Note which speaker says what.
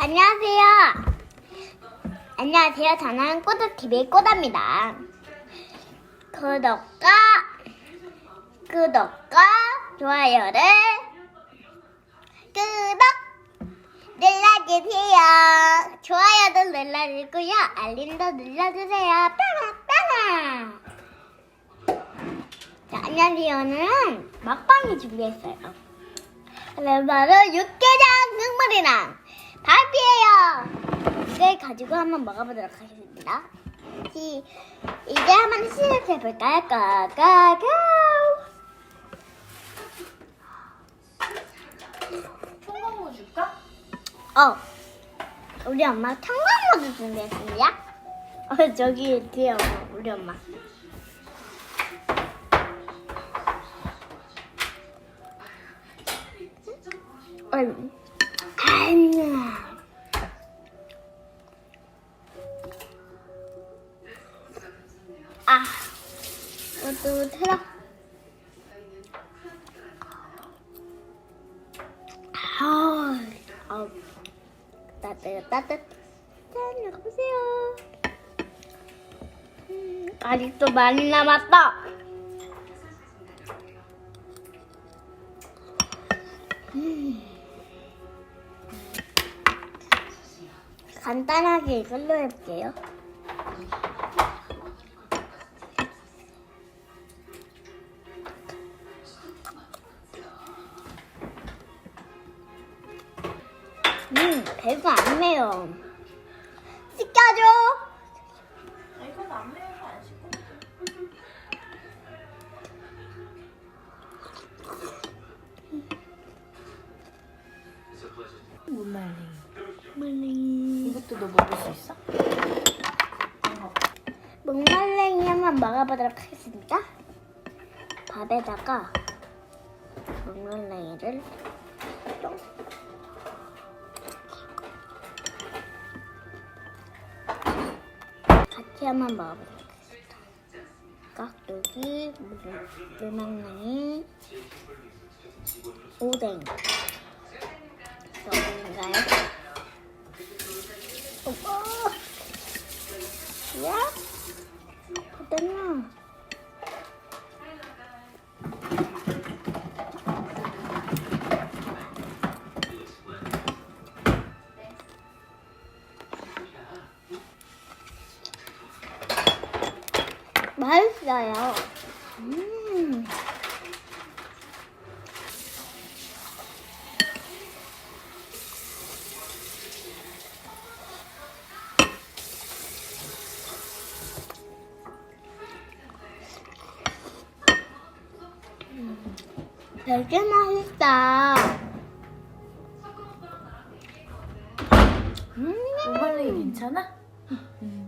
Speaker 1: 안녕하세요. 안녕하세요. 저는 꼬드TV 꼬다입니다. 구독과, 구독과 좋아요를 구독 눌러주세요. 좋아요도 눌러주고요. 알림도 눌러주세요. 빠라 빠라. 자, 안녕하세요. 오늘은 먹방이 준비했어요. 바로 육개장 국물이랑 밥이에요. 이걸 가지고 한번 먹어보도록 하겠습니다. 시, 이제 한번 시작해볼까요?
Speaker 2: 청광무 줄까?
Speaker 1: 어, 우리 엄마 청강모드 준비했습니다. 어, 저기 뒤에 엄마, 우리 엄마. 음. 아니야. 아, 이것도 테라. 아, 아, 따뜻, 따뜻. 짠, 이거 보세요. 음, 아직도 많이 남았다. 음. 간단하게 이걸로 해볼게요. 음, 별거 안 매요. 씻겨줘.
Speaker 2: 아, 이건 안 매워서 안 씻고. 문말랭이.
Speaker 1: 물냉이.
Speaker 2: 너 먹을 수 있어?
Speaker 1: 목말랭이 한번 먹어보도록 하겠습니다. 밥에다가 목말랭이를 좀 같이 한번 먹어보도록 하겠습니다. 깍두기, 물망랭이, 오뎅. 저인가요? 오빠! 야? 어땠나? 맛있어요. 음. 되게 맛있다. 음.
Speaker 2: 문말랭이 괜찮아? 음.